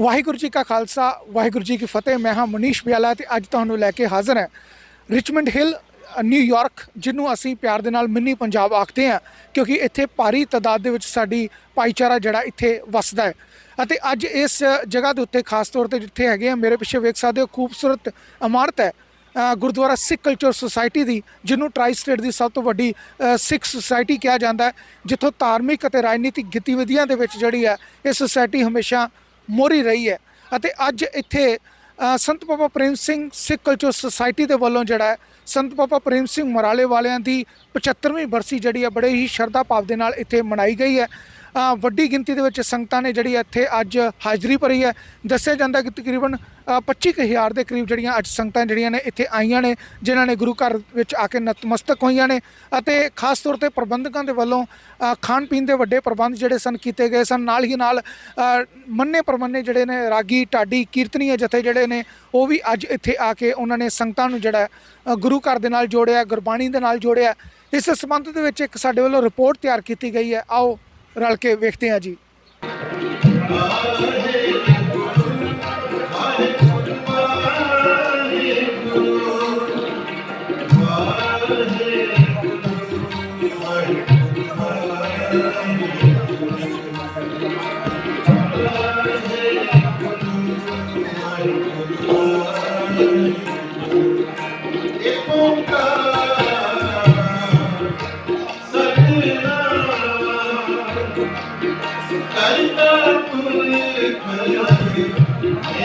ਵਾਹਿਗੁਰੂ ਜੀ ਕਾ ਖਾਲਸਾ ਵਾਹਿਗੁਰੂ ਜੀ ਕੀ ਫਤਿਹ। ਮੈਂ ਹਾਂ ਮਨੀਸ਼ ਬਿਆਲਾ ਤੇ ਅੱਜ ਤੁਹਾਨੂੰ ਲੈ ਕੇ ਹਾਜ਼ਰ ਹਾਂ ਰਿਚਮੰਡ ਹਿੱਲ ਅ, ਨਿਊਯਾਰਕ ਜਿਹਨੂੰ ਅਸੀਂ ਪਿਆਰ ਦੇ ਨਾਲ ਮਿੰਨੀ ਪੰਜਾਬ ਆਖਦੇ ਹਾਂ ਕਿਉਂਕਿ ਇੱਥੇ ਭਾਰੀ ਤਾਦਾਦ ਦੇ ਵਿੱਚ ਸਾਡੀ ਭਾਈਚਾਰਾ ਜਿਹੜਾ ਇੱਥੇ ਵਸਦਾ ਹੈ। ਅਤੇ ਅੱਜ ਇਸ ਜਗ੍ਹਾ ਦੇ ਉੱਤੇ ਖਾਸ ਤੌਰ ਤੇ ਜਿੱਥੇ ਹੈਗੇ ਆ ਮੇਰੇ ਪਿੱਛੇ ਵੇਖ ਸਕਦੇ ਹੋ ਖੂਬਸੂਰਤ ਇਮਾਰਤ ਹੈ ਗੁਰਦੁਆਰਾ ਸਿੱਖ ਕਲਚਰ ਸੁਸਾਇਟੀ ਦੀ ਜਿਹਨੂੰ ਟਰਾਈ ਸਟੇਟ ਦੀ ਸਭ ਤੋਂ ਵੱਡੀ ਸਿੱਖ ਸੁਸਾਇਟੀ ਕਿਹਾ ਜਾਂਦਾ ਹੈ ਜਿੱਥੋਂ ਧਾਰਮਿਕ ਅਤੇ ਰਾਜਨੀਤਿਕ ਗਤੀਵਿਧੀਆਂ ਦੇ ਵਿੱਚ ਜਿਹੜੀ ਹੈ ਇਹ ਸੁਸਾਇਟੀ ਹਮੇਸ਼ਾ ਮੋਰੀ ਰਹੀ ਹੈ। ਅਤੇ ਅੱਜ ਇੱਥੇ ਸੰਤ ਬਾਬਾ ਪ੍ਰੇਮ ਸਿੰਘ ਸਿੱਖ ਕਲਚਰ ਸੁਸਾਇਟੀ ਦੇ ਵੱਲੋਂ ਜਿਹੜਾ ਹੈ, ਸੰਤ ਬਾਬਾ ਪ੍ਰੇਮ ਸਿੰਘ ਮਰਾਲੇ ਵਾਲਿਆਂ ਦੀ 75ਵੀਂ ਬਰਸੀ ਜਿਹੜੀ ਹੈ, ਬੜੇ ਹੀ ਸ਼ਰਧਾ ਭਾਵ ਦੇ ਨਾਲ ਇੱਥੇ ਮਨਾਈ ਗਈ ਹੈ। ਵੱਡੀ ਗਿਣਤੀ ਦੇ ਵਿੱਚ ਸੰਗਤਾਂ ਨੇ ਜਿਹੜੀ ਇੱਥੇ ਅੱਜ ਹਾਜ਼ਰੀ ਭਰੀ ਹੈ। ਦੱਸਿਆ ਜਾਂਦਾ ਕਿ ਤਕਰੀਬਨ 25000 ਦੇ ਕਰੀਬ ਜਿਹੜੀਆਂ ਅੱਜ ਸੰਗਤਾਂ ਜਿਹੜੀਆਂ ਨੇ ਇੱਥੇ ਆਈਆਂ ਨੇ, ਜਿਨ੍ਹਾਂ ਨੇ ਗੁਰੂ ਘਰ ਵਿੱਚ ਆ ਕੇ ਨਤਮਸਤਕ ਹੋਈਆਂ ਨੇ ਅਤੇ ਖਾਸ ਤੌਰ ਤੇ ਪ੍ਰਬੰਧਕਾਂ ਦੇ ਵੱਲੋਂ ਖਾਣ ਪੀਣ ਦੇ ਵੱਡੇ ਪ੍ਰਬੰਧ ਜਿਹੜੇ ਸਨ ਕੀਤੇ ਗਏ ਸਨ। ਨਾਲ ਹੀ ਨਾਲ ਮੰਨੇ ਪਰਮੰਨੇ ਜਿਹੜੇ ਨੇ, ਰਾਗੀ, ਢਾਡੀ, ਕੀਰਤਨੀਏ ਜਥੇ ਜਿਹੜੇ ਨੇ, ਉਹ ਵੀ ਅੱਜ ਇੱਥੇ ਆ ਕੇ ਉਹਨਾਂ ਨੇ ਸੰਗਤਾਂ ਨੂੰ ਜਿਹੜਾ ਗੁਰੂ ਘਰ ਦੇ ਨਾਲ ਜੋੜਿਆ, ਗੁਰਬਾਣੀ ਦੇ ਨਾਲ ਜੋੜਿਆ। ਇਸ ਸੰਬੰਧ ਦੇ ਵਿੱਚ ਇੱਕ ਸਾਡੇ ਵੱਲੋਂ ਰਿਪੋਰਟ ਤਿਆਰ ਕੀਤੀ ਗਈ ਹੈ। ਆਓ ਰਲ ਕੇ ਵੇਖਦੇ ਹਾਂ ਜੀ।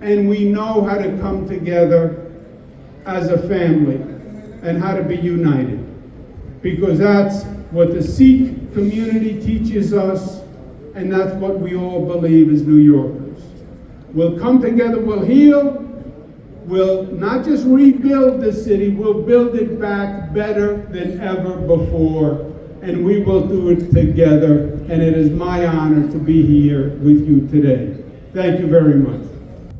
and we know how to come together as a family and how to be united. Because that's what the Sikh community teaches us, and that's what we all believe as New Yorkers. We'll come together, we'll heal, we'll not just rebuild the city, we'll build it back better than ever before. And we will do it together. And it is my honor to be here with you today. Thank you very much.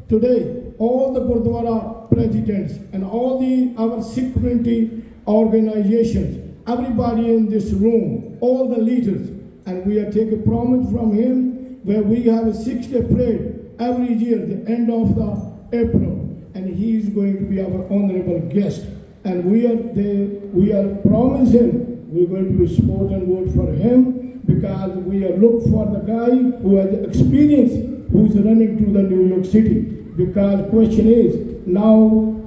Today, all the Gurdwara presidents and all the our community organizations, everybody in this room, all the leaders, and we are taking promise from him where we have a six-day parade every year, the end of the April, and he is going to be our honorable guest. And we are they, we are promise him we're going to be support and vote for him because we are look for the guy who has experience, who is running to the New York City. Because the question is, now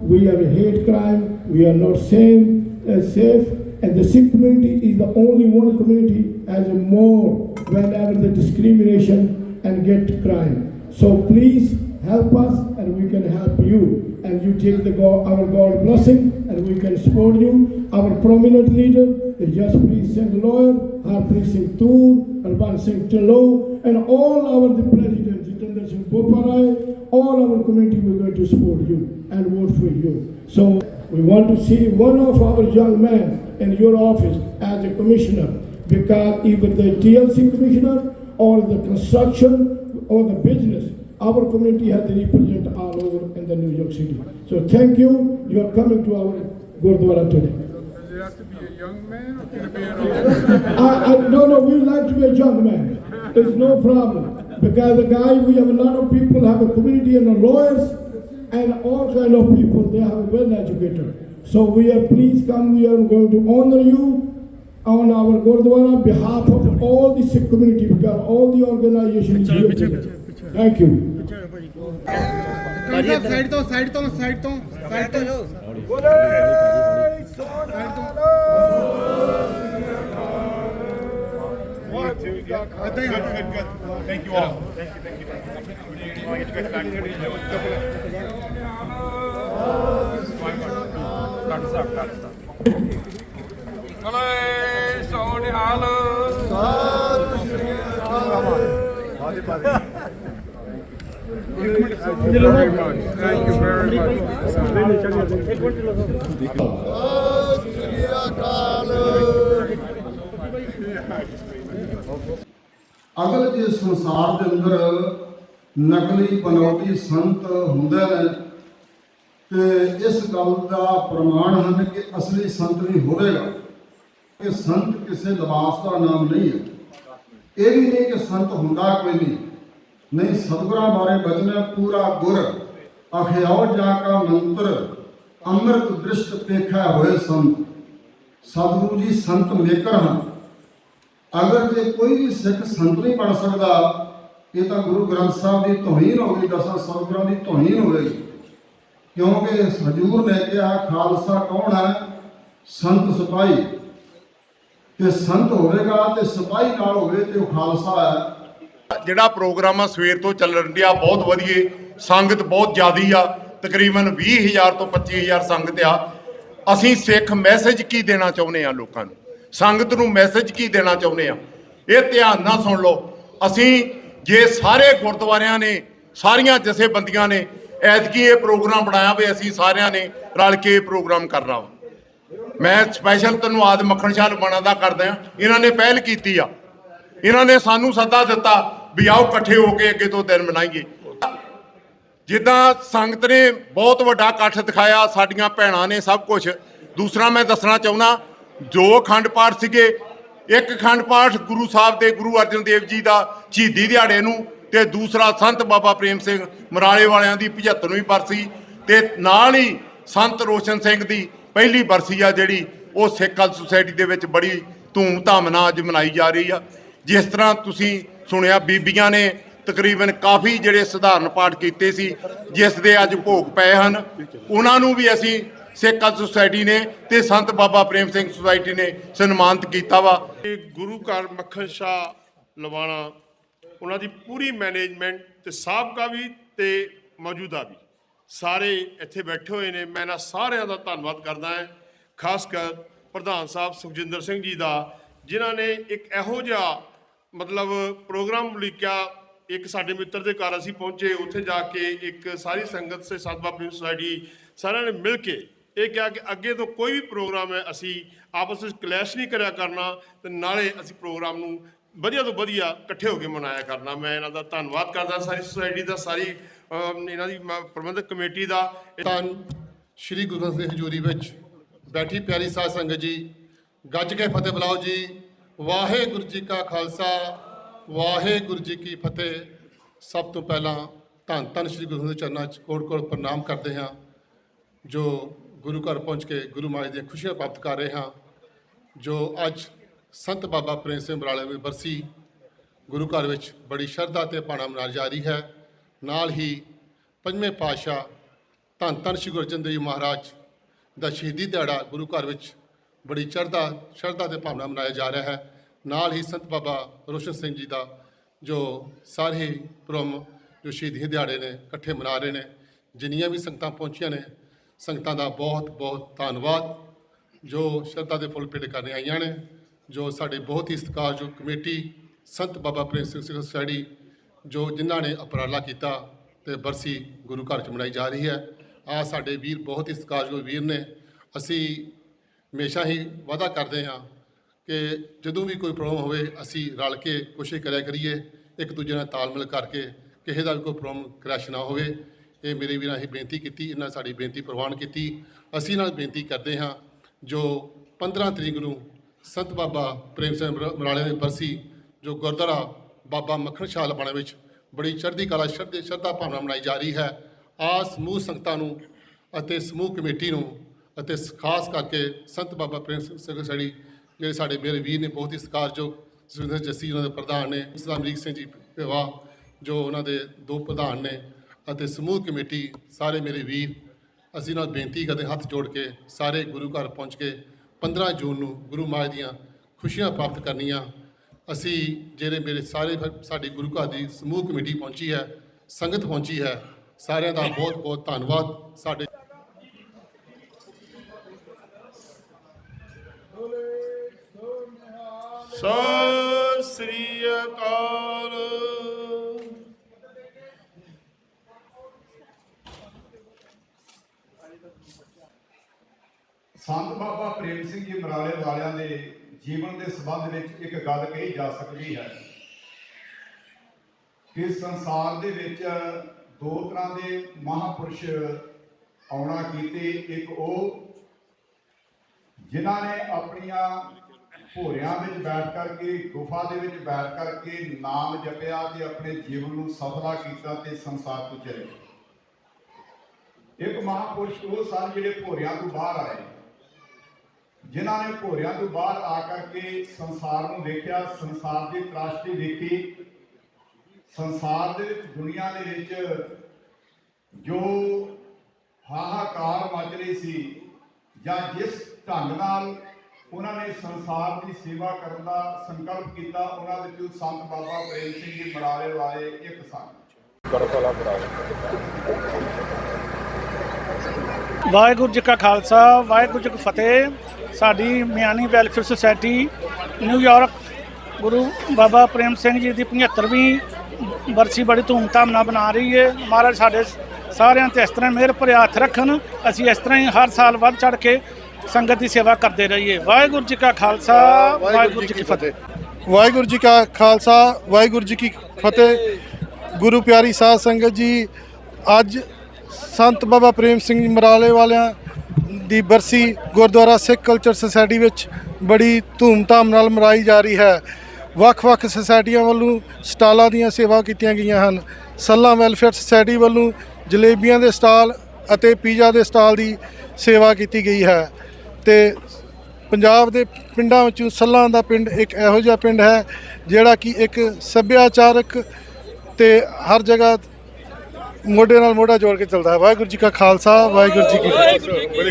we have a hate crime, we are not same, uh, safe, and the Sikh community is the only one community has a more whenever the discrimination and get crime. So please help us and we can help you. And you take the God, our God blessing and we can support you. Our prominent leader is Jaspreet Singh Lawyer, Harpreet Singh Toor, Arban Singh Tillo, and all our the presidents, Jitendra Singh Boparai, all our community we're going to support you and vote for you. So we want to see one of our young men in your office as a commissioner because either the TLC commissioner or the construction or the business, our community has to represent all over in the New York City. So thank you, you are coming to our Gurdwara today. Does it have to be a young man or can it be an old? I, I, no, no, we like to be a young man. It's no problem. Because the guy, we have a lot of people, have a community and the lawyers and all kind of people, they are well educated. So we are, please come, we are going to honor you on our Gurdwara behalf of all the Sikh community, because all the organizations here. today. Thank you. Side ਤੋਂ side ਤੋਂ side ਤੋਂ side ਤੋਂ ਜਾਓ Thank you all. Thank you, thank you. You want to get back to ਹਲੇ ਸੋਨਿਹਾਲ Very much. Thank you very much. ਅਗਰ ਜੇ ਸੰਸਾਰ ਦੇ ਅੰਦਰ ਨਕਲੀ ਬਨੌਟੀ ਸੰਤ ਹੁੰਦੇ ਨੇ, ਤੇ ਇਸ ਗੱਲ ਦਾ ਪ੍ਰਮਾਣ ਹਨ ਕਿ ਅਸਲੀ ਸੰਤ ਵੀ ਹੋਵੇਗਾ ਕਿ ਸੰਤ ਕਿਸੇ ਲਿਬਾਸ ਦਾ ਨਾਮ ਨਹੀਂ ਹੈ ਇਹ ਵੀ ਨਹੀਂ ਕਿ ਸੰਤ ਹੁੰਦਾ ਕੋਈ ਨਹੀਂ ਨਹੀਂ ਸਤਿਗੁਰਾਂ ਬਾਰੇ ਬਚਨਾ ਪੂਰਾ ਗੁਰ, ਅਖਿਆਉ ਜਾ ਕਾ ਮੰਤਰ, ਅੰਮ੍ਰਿਤ ਦ੍ਰਿਸ਼ਟ ਪੇਖਾ ਹੋਏ ਸੰਤ। ਸਤਿਗੁਰੂ ਜੀ ਸੰਤ ਮੇਕਰ ਹਨ। ਅਗਰ ਜੇ ਕੋਈ ਵੀ ਸਿੱਖ ਸੰਤ ਨਹੀਂ ਬਣ ਸਕਦਾ, ਇਹ ਤਾਂ ਗੁਰੂ ਗ੍ਰੰਥ ਸਾਹਿਬ ਦੀ ਤੋਹੀਨ ਹੋ ਗਈ ਦਸਾਂ, ਸਤਿਗੁਰਾਂ ਦੀ ਤੋਹੀਨ ਹੋਵੇਗੀ ਕਿਉਂਕਿ ਹਜੂਰ ਨੇ ਕਿਹਾ, ਖਾਲਸਾ ਕੌਣ ਹੈ? ਸੰਤ ਸਿਪਾਹੀ। ਤੇ ਸੰਤ ਹੋਵੇਗਾ ਤੇ ਸਿਪਾਹੀ ਨਾਲ ਹੋਵੇ ਤੇ ਉਹ ਖਾਲਸਾ ਹੈ। ਜਿਹੜਾ ਪ੍ਰੋਗਰਾਮ ਆ ਸਵੇਰ ਤੋਂ ਚੱਲਣ ਡਿਆ, ਬਹੁਤ ਵਧੀਆ ਸੰਗਤ ਬਹੁਤ ਜ਼ਿਆਦੀ ਆ, ਤਕਰੀਬਨ 20000 ਤੋਂ 25000 ਸੰਗਤ ਆ। ਅਸੀਂ ਸਿੱਖ ਮੈਸੇਜ ਕੀ ਦੇਣਾ ਚਾਹੁੰਦੇ ਆ ਲੋਕਾਂ ਨੂੰ? ਸੰਗਤ ਨੂੰ ਮੈਸੇਜ ਕੀ ਦੇਣਾ ਚਾਹੁੰਦੇ ਆ? ਇਹ ਧਿਆਨ ਨਾਲ ਸੁਣ ਲਓ। ਅਸੀਂ ਜੇ ਸਾਰੇ ਗੁਰਦੁਆਰਿਆਂ ਨੇ, ਸਾਰੀਆਂ ਜਥੇਬੰਦੀਆਂ ਨੇ ਐਤਕੀ ਇਹ ਪ੍ਰੋਗਰਾਮ ਬਣਾਇਆ ਵੀ, ਅਸੀਂ ਸਾਰਿਆਂ ਨੇ ਰਲ ਕੇ ਇਹ ਪ੍ਰੋਗਰਾਮ ਕਰਨਾ ਵਾ। ਮੈਂ ਸਪੈਸ਼ਲ ਧੰਨਵਾਦ ਮੱਖਣ ਸ਼ਾਹ ਲਵਾਣਾ ਦਾ ਕਰਦਾ ਹਾਂ। ਇਹਨਾਂ ਨੇ ਪਹਿਲ ਕੀਤੀ ਆ। ਇਹਨਾਂ ਨੇ ਸਾਨੂੰ ਸੱਦਾ ਦਿੱਤਾ ਵੀ ਆਓ ਇਕੱਠੇ ਹੋ ਕੇ ਅੱਗੇ ਤੋਂ ਦਿਨ ਮਨਾਈਏ। ਜਿੱਦਾਂ ਸੰਗਤ ਨੇ ਬਹੁਤ ਵੱਡਾ ਇਕੱਠ ਦਿਖਾਇਆ, ਸਾਡੀਆਂ ਭੈਣਾਂ ਨੇ ਸਭ ਕੁਝ ਦੂਸਰਾ ਮੈਂ ਦੱਸਣਾ ਚਾਹੁੰਦਾ ਜੋ ਅਖੰਡ ਪਾਠ ਸੀਗੇ। ਇੱਕ ਅਖੰਡ ਪਾਠ ਗੁਰੂ ਸਾਹਿਬ ਦੇ, ਗੁਰੂ ਅਰਜਨ ਦੇਵ ਜੀ ਦਾ ਸ਼ਹੀਦੀ ਦਿਹਾੜੇ ਨੂੰ ਤੇ ਦੂਸਰਾ ਸੰਤ ਬਾਬਾ ਪ੍ਰੇਮ ਸਿੰਘ ਮਰਾਲੇ ਵਾਲਿਆਂ ਦੀ 75ਵੀਂ ਬਰਸੀ ਤੇ ਨਾਲ ਹੀ ਸੰਤ ਰੋਸ਼ਨ ਸਿੰਘ ਦੀ ਪਹਿਲੀ ਬਰਸੀ ਆ ਜਿਹੜੀ, ਉਹ ਸਿੱਖ ਕਲ ਸੁਸਾਇਟੀ ਦੇ ਵਿੱਚ ਬੜੀ ਧੂਮ-ਧਾਮ ਨਾਲ ਅੱਜ ਮਨਾਈ ਜਾ ਰਹੀ ਆ। ਜਿਸ ਤਰ੍ਹਾਂ ਤੁਸੀਂ ਸੁਣਿਆ ਬੀਬੀਆਂ ਨੇ ਤਕਰੀਬਨ ਕਾਫੀ ਜਿਹੜੇ ਸਧਾਰਨ ਪਾਠ ਕੀਤੇ ਸੀ, ਜਿਸ ਦੇ ਅੱਜ ਭੋਗ ਪਏ ਹਨ। ਉਹਨਾਂ ਨੂੰ ਵੀ ਅਸੀਂ ਸਿੱਖ ਕਲ ਸੁਸਾਇਟੀ ਨੇ ਤੇ ਸੰਤ ਬਾਬਾ ਪ੍ਰੇਮ ਸਿੰਘ ਸੁਸਾਇਟੀ ਨੇ ਸਨਮਾਨਿਤ ਕੀਤਾ ਵਾ। ਇਹ ਗੁਰੂ ਘਰ ਮੱਖਣ ਸ਼ਾਹ ਲਵਾਣਾ, ਉਹਨਾਂ ਦੀ ਪੂਰੀ ਮੈਨੇਜਮੈਂਟ ਤੇ ਸਾਬਕਾ ਵੀ ਤੇ ਮੌਜੂਦਾ ਵੀ। ਸਾਰੇ ਇੱਥੇ ਬੈਠੇ ਹੋਏ ਨੇ, ਮੈਂ ਇਹਨਾਂ ਸਾਰਿਆਂ ਦਾ ਧੰਨਵਾਦ ਕਰਦਾ ਹਾਂ। ਖਾਸ ਕਰ ਪ੍ਰਧਾਨ ਸਾਹਿਬ ਸੁਖਜਿੰਦਰ ਸਿੰਘ ਜੀ ਦਾ, ਜਿਨ੍ਹਾਂ ਨੇ ਇੱਕ ਇਹੋ ਜਿਹਾ ਮਤਲਬ ਪ੍ਰੋਗਰਾਮ ਲਿਖਿਆ ਇੱਕ ਸਾਡੇ ਮਿੱਤਰ ਦੇ ਘਰ ਅਸੀਂ ਪਹੁੰਚੇ, ਉੱਥੇ ਜਾ ਕੇ ਇੱਕ ਸਾਰੀ ਸੰਗਤ ਸੇ ਸਤਿ ਪ੍ਰੇਮ ਸੁਸਾਇਟੀ ਸਾਰਿਆਂ ਨੇ ਮਿਲ ਕੇ ਇਹ ਕਿਹਾ ਕਿ ਅੱਗੇ ਤੋਂ ਕੋਈ ਵੀ ਪ੍ਰੋਗਰਾਮ ਹੈ, ਅਸੀਂ ਆਪਸ ਵਿੱਚ ਕਲੈਸ਼ ਨਹੀਂ ਕਰਿਆ ਕਰਨਾ ਤੇ ਨਾਲੇ ਅਸੀਂ ਪ੍ਰੋਗਰਾਮ ਨੂੰ ਵਧੀਆ ਤੋਂ ਵਧੀਆ ਇਕੱਠੇ ਹੋ ਕੇ ਮਨਾਇਆ ਕਰਨਾ। ਮੈਂ ਇਹਨਾਂ ਦਾ ਧੰਨਵਾਦ ਕਰਦਾ, ਸਾਰੀ ਸੁਸਾਇਟੀ ਦਾ, ਸਾਰੀ ਇਹਨਾਂ ਦੀ ਮ- ਪ੍ਰਬੰਧਕ ਕਮੇਟੀ ਦਾ। ਤਾਂ ਸ਼੍ਰੀ ਗੁਰੂ ਗ੍ਰੰਥ ਸਾਹਿਬ ਹਜ਼ੂਰੀ ਵਿੱਚ ਬੈਠੀ ਪਿਆਰੀ ਸਾਧ ਸੰਗਤ ਜੀ, ਗੱਜ ਕੇ ਫਤਿਹ ਬੁਲਾਓ ਜੀ। ਵਾਹਿਗੁਰੂ ਜੀ ਕਾ ਖਾਲਸਾ, ਵਾਹਿਗੁਰੂ ਜੀ ਕੀ ਫਤਿਹ। ਸਭ ਤੋਂ ਪਹਿਲਾਂ ਧੰਨ ਧੰਨ ਸ਼੍ਰੀ ਗੁਰੂ ਦੇ ਚਰਨਾਂ 'ਚ ਕੋਟ ਕੋਟ ਪ੍ਰਣਾਮ ਕਰਦੇ ਹਾਂ, ਜੋ ਗੁਰੂ ਘਰ ਪਹੁੰਚ ਕੇ ਗੁਰੂ ਮਹਾਰਾਜ ਦੀਆਂ ਖੁਸ਼ੀਆਂ ਪ੍ਰਾਪਤ ਕਰ ਰਹੇ ਹਾਂ, ਜੋ ਅੱਜ ਸੰਤ ਬਾਬਾ ਪ੍ਰੇਮ ਸਿੰਘ ਬਰਾਲੇ ਦੀ ਬਰਸੀ, ਗੁਰੂ ਘਰ ਵਿੱਚ ਬੜੀ ਸ਼ਰਧਾ ਤੇ ਭਾਣਾ ਮਨਾਈ ਜਾ ਰਹੀ ਹੈ। ਨਾਲ ਹੀ ਪੰਜਵੇਂ ਪਾਤਸ਼ਾਹ ਧੰਨ ਧੰਨ ਸ਼੍ਰੀ ਗੁਰੂ ਅਰਜਨ ਦੇਵ ਮਹਾਰਾਜ ਦਾ ਸ਼ਹੀਦੀ ਦਿਹਾੜਾ ਗੁਰੂ ਘਰ ਵਿੱਚ ਬੜੀ ਚੜ੍ਹਦਾ ਸ਼ਰਧਾ ਤੇ ਭਾਵਨਾ ਮਨਾਇਆ ਜਾ ਰਿਹਾ ਹੈ। ਨਾਲ ਹੀ ਸੰਤ ਬਾਬਾ ਰੋਸ਼ਨ ਸਿੰਘ ਜੀ ਦਾ ਜੋ ਸਾਰੇ ਪ੍ਰੋਮ ਜੋ ਸ਼ਹੀਦੀ ਦਿਹਾੜੇ ਨੇ, ਇਕੱਠੇ ਮਨਾ ਰਹੇ ਨੇ, ਜਿੰਨੀਆਂ ਵੀ ਸੰਗਤਾਂ ਪਹੁੰਚੀਆਂ ਨੇ, ਸੰਗਤਾਂ ਦਾ ਬਹੁਤ ਬਹੁਤ ਧੰਨਵਾਦ। ਜੋ ਸ਼ਰਧਾ ਦੇ ਫੁੱਲ ਭੇਟ ਕਰਨ ਆਈਆਂ ਨੇ, ਜੋ ਸਾਡੇ ਬਹੁਤ ਹੀ ਸਤਿਕਾਰਯੋਗ ਕਮੇਟੀ, ਸੰਤ ਬਾਬਾ ਪ੍ਰੇਮ ਸਿੰਘ ਸੋਸਾਇਟੀ, ਜੋ ਜਿਨ੍ਹਾਂ ਨੇ ਉਪਰਾਲਾ ਕੀਤਾ ਤੇ ਬਰਸੀ ਗੁਰੂ ਘਰ ਚ ਮਨਾਈ ਜਾ ਰਹੀ ਹੈ। ਆ ਸਾਡੇ ਵੀਰ ਬਹੁਤ ਹੀ ਸਤਿਕਾਰਯੋਗ ਵੀਰ ਨੇ। ਅਸੀਂ ਹਮੇਸ਼ਾ ਹੀ ਵਾਅਦਾ ਕਰਦੇ ਹਾਂ ਕਿ ਜਦੋਂ ਵੀ ਕੋਈ ਪ੍ਰੋਬਲਮ ਹੋਵੇ, ਅਸੀਂ ਰਲ ਕੇ ਕੋਸ਼ਿਸ਼ ਕਰਿਆ ਕਰੀਏ, ਇੱਕ ਦੂਜੇ ਨਾਲ ਤਾਲਮੇਲ ਕਰਕੇ ਕਿਸੇ ਦਾ ਵੀ ਕੋਈ ਪ੍ਰੋਬਲਮ ਕ੍ਰੈਸ਼ ਨਾ ਹੋਵੇ। ਇਹ ਮੇਰੇ ਵੀਰਾਂ ਹੀ ਬੇਨਤੀ ਕੀਤੀ, ਇਹਨਾਂ ਸਾਡੀ ਬੇਨਤੀ ਪ੍ਰਵਾਨ ਕੀਤੀ। ਅਸੀਂ ਨਾਲ ਬੇਨਤੀ ਕਰਦੇ ਹਾਂ, ਜੋ 15 ਤਰੀਕ ਨੂੰ ਸੰਤ ਬਾਬਾ ਪ੍ਰੇਮ ਸਿੰਘ ਮਰਾਲੇ ਦੀ ਬਰਸੀ, ਜੋ ਗੁਰਦੁਆਰਾ ਬਾਬਾ ਮੱਖਣ ਸ਼ਾਹ ਲਬਾਣਾ ਵਿੱਚ ਬੜੀ ਚੜ੍ਹਦੀ ਕਲਾ ਸ਼ਰਧੇ ਸ਼ਰਧਾ ਭਾਵਨਾ ਮਨਾਈ ਜਾ ਰਹੀ ਹੈ ਆ ਸਮੂਹ ਸੰਗਤਾਂ ਨੂੰ ਅਤੇ ਸਮੂਹ ਕਮੇਟੀ ਨੂੰ ਅਤੇ ਖਾਸ ਕਰਕੇ ਸੰਤ ਬਾਬਾ ਪ੍ਰੇਮ ਸਿੰਘ ਸੜੀ ਜਿਹੜੇ ਸਾਡੇ ਮੇਰੇ ਵੀਰ ਨੇ ਬਹੁਤ ਹੀ ਸਤਿਕਾਰਯੋਗ ਸੁਰਿੰਦਰ ਜੱਸੀ ਉਹਨਾਂ ਦੇ ਪ੍ਰਧਾਨ ਨੇ ਸਰਦਾਰ ਅਮਰੀਕ ਸਿੰਘ ਜੀ ਭੇਵਾ ਜੋ ਉਹਨਾਂ ਦੇ ਦੋ ਪ੍ਰਧਾਨ ਨੇ ਅਤੇ ਸਮੂਹ ਕਮੇਟੀ ਸਾਰੇ ਮੇਰੇ ਵੀਰ, ਅਸੀਂ ਨਾਲ ਬੇਨਤੀ ਕਰਦੇ ਹੱਥ ਜੋੜ ਕੇ ਸਾਰੇ ਗੁਰੂ ਘਰ ਪਹੁੰਚ ਕੇ 15 ਜੂਨ ਨੂੰ ਗੁਰੂ ਮਹਾਰਾਜ ਦੀਆਂ ਖੁਸ਼ੀਆਂ ਪ੍ਰਾਪਤ ਕਰਨੀਆਂ। ਅਸੀਂ ਜਿਹੜੇ ਮੇਰੇ ਸਾਰੇ ਫਿਰ ਸਾਡੀ ਗੁਰੂ ਘਰ ਦੀ ਸਮੂਹ ਕਮੇਟੀ ਪਹੁੰਚੀ ਹੈ, ਸੰਗਤ ਪਹੁੰਚੀ ਹੈ, ਸਾਰਿਆਂ ਦਾ ਬਹੁਤ ਬਹੁਤ ਧੰਨਵਾਦ। ਸਾਡੇ ਸਤਿ ਸ੍ਰੀ ਅਕਾਲ। ਸੰਤ ਬਾਬਾ ਪ੍ਰੇਮ ਸਿੰਘ ਜੀ ਮਰਾਲੇ ਵਾਲਿਆਂ ਦੇ ਜੀਵਨ ਦੇ ਸੰਬੰਧ ਵਿੱਚ ਇੱਕ ਗੱਲ ਕਹੀ ਜਾ ਸਕਦੀ ਹੈ ਕਿ ਸੰਸਾਰ ਦੇ ਵਿੱਚ ਦੋ ਤਰ੍ਹਾਂ ਦੇ ਮਹਾਪੁਰਸ਼ ਆਉਣਾ ਕੀਤੇ। ਇੱਕ ਉਹ ਜਿਨ੍ਹਾਂ ਨੇ ਆਪਣੀਆਂ ਭੋਰਿਆਂ ਵਿੱਚ ਬੈਠ ਕਰਕੇ, ਗੁਫਾ ਦੇ ਵਿੱਚ ਬੈਠ ਕਰਕੇ ਨਾਮ ਜਪਿਆ ਤੇ ਆਪਣੇ ਜੀਵਨ ਨੂੰ ਸਫਲਾ ਕੀਤਾ ਤੇ ਸੰਸਾਰ ਤੋਂ ਚਲੇ ਇੱਕ ਮਹਾਪੁਰਸ਼ ਉਹ ਸਨ ਜਿਹੜੇ ਭੋਰਿਆਂ ਤੋਂ ਬਾਹਰ ਆਏ। ਜਿਨ੍ਹਾਂ ਨੇ ਭੋਰਿਆਂ ਤੋਂ ਬਾਹਰ ਆ ਕਰਕੇ ਸੰਸਾਰ ਨੂੰ ਦੇਖਿਆ ਸੰਸਾਰ ਦੀ ਤਰਾਸ਼ਦੀ ਦੇਖੀ ਸੰਸਾਰ ਦੇ ਵਿੱਚ, ਦੁਨੀਆ ਦੇ ਵਿੱਚ ਜੋ ਹਾਹਾਕਾਰ ਮਚ ਰਹੀ ਸੀ ਜਾਂ ਜਿਸ ਢੰਗ ਨਾਲ ਉਹਨਾਂ ਨੇ ਸੰਸਾਰ ਦੀ ਸੇਵਾ ਕਰਨ ਦਾ ਸੰਕਲਪ ਕੀਤਾ ਉਹਨਾਂ ਵਿੱਚੋਂ ਸੰਤ ਬਾਬਾ ਪ੍ਰੇਮ ਸਿੰਘ ਜੀ ਮਰਾਲੇ ਵਾਲੇ ਇੱਕ ਸਨ ਵਾਹਿਗੁਰੂ ਜੀ ਕਾ ਖਾਲਸਾ ਵਾਹਿਗੁਰੂ ਜੀ ਕੀ ਫਤਿਹ। ਸਾਡੀ Miani welfare society New York Guru Baba Prem Singh ji ਦੀ 75ਵੀਂ ਬਰਸੀ ਬੜੀ ਧੂਮਧਾਮ ਨਾਲ ਬਣਾ ਰਹੀ ਹੈ ਮਹਾਰਾਜ ਸਾਡੇ ਸਾਰਿਆਂ ਤੇ ਇਸ ਤਰ੍ਹਾਂ ਮਿਹਰ ਭਰੇ ਹੱਥ ਰੱਖਣ। ਅਸੀਂ ਇਸ ਤਰ੍ਹਾਂ ਹੀ ਹਰ ਸਾਲ ਵੱਧ ਚੜ ਕੇ ਸੰਗਤ ਦੀ ਸੇਵਾ ਕਰਦੇ ਰਹੀਏ। ਵਾਹਿਗੁਰੂ ਜੀ ਕਾ ਖਾਲਸਾ ਵਾਹਿਗੁਰੂ ਜੀ ਕੀ ਫਤਿਹ। ਵਾਹਿਗੁਰੂ ਜੀ ਕਾ ਖਾਲਸਾ ਵਾਹਿਗੁਰੂ ਜੀ ਕੀ ਫਤਿਹ। ਗੁਰੂ ਪਿਆਰੀ ਸਾਧ ਸੰਗਤ ਜੀ ਅੱਜ ਸੰਤ ਬਾਬਾ ਪ੍ਰੇਮ ਸਿੰਘ ਮਰਾਲੇ ਵਾਲਿਆਂ ਦੀ ਬਰਸੀ ਗੁਰਦੁਆਰਾ ਸਿੱਖ ਕਲਚਰ ਸੁਸਾਇਟੀ ਵਿੱਚ ਬੜੀ ਧੂਮਧਾਮ ਨਾਲ ਮਨਾਈ ਜਾ ਰਹੀ ਹੈ। ਵੱਖ-ਵੱਖ ਸੁਸਾਇਟੀਆਂ ਵੱਲੋਂ ਸਟਾਲਾਂ ਦੀਆਂ ਸੇਵਾ ਕੀਤੀਆਂ ਗਈਆਂ ਹਨ। ਸੱਲਾ ਵੈਲਫੇਅਰ ਸੁਸਾਇਟੀ ਵੱਲੋਂ ਜਲੇਬੀਆਂ ਦੇ ਸਟਾਲ ਅਤੇ ਪੀਜ਼ਾ ਦੇ ਸਟਾਲ ਦੀ ਸੇਵਾ ਕੀਤੀ ਗਈ ਹੈ। ਤੇ ਪੰਜਾਬ ਦੇ ਪਿੰਡਾਂ ਵਿੱਚੋਂ ਸੱਲਾਂ ਦਾ ਪਿੰਡ ਇੱਕ ਇਹੋ ਜਿਹਾ ਪਿੰਡ ਹੈ, ਜਿਹੜਾ ਕਿ ਇੱਕ ਸੱਭਿਆਚਾਰਕ ਤੇ ਹਰ ਜਗ੍ਹਾ ਮੋਢੇ ਨਾਲ ਮੋਢਾ ਜੋੜ ਕੇ ਚੱਲਦਾ ਹੈ। ਵਾਹਿਗੁਰੂ ਜੀ ਕਾ ਖਾਲਸਾ, ਵਾਹਿਗੁਰੂ ਜੀ ਕੀ ਫਤਿਹ।